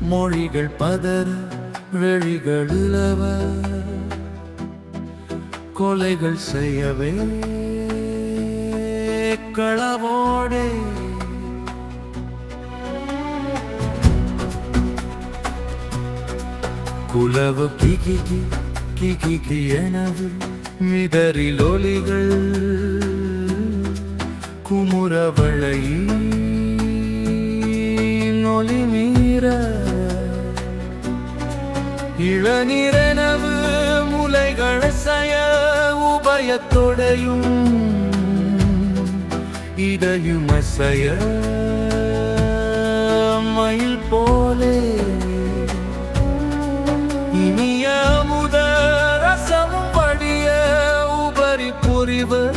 மொழிகள் பதற வெளிகள் இலவ. கொலைகள் செய்யவே களவோடே. குலவு கிகி கிகி எனது மிதறில் ஒலிகள். வளையில் ஒளி மீற. இளநிறனவு முலைகள் சய உபயத்தொடையும். இதையும் அசைய மயில் போலே. இனிய முத ரசமும் படிய உபரி புரிவு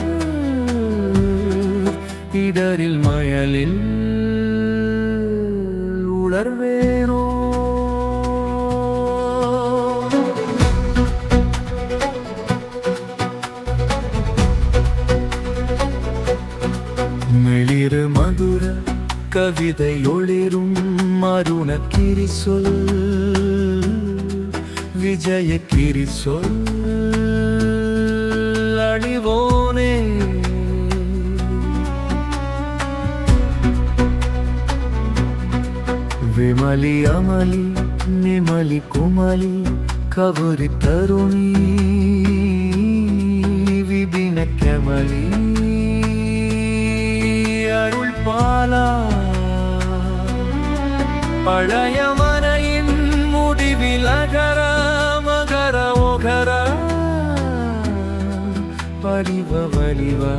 இடரில் மயலில் உணர்வேனோ மெளிரு மதுர கவிதை ஒளிரும் மருண கிரி சொல். விஜய கிரி சொல். அழிவோனே. விமலி அமலி நிமலி குமலி கவரி தருணி விபின கமலி. அருள் பாலா. பழைய மனையின் முடிவில் அகர மகர ஒகர. பரிவ வலிவ.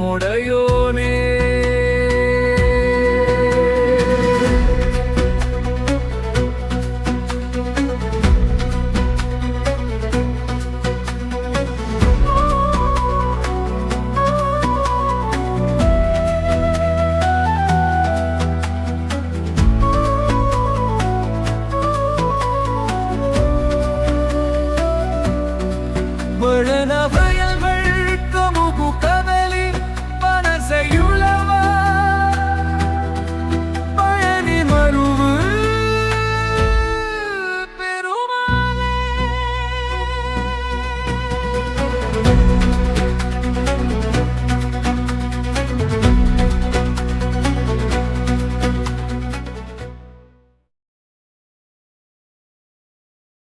முடையோனே.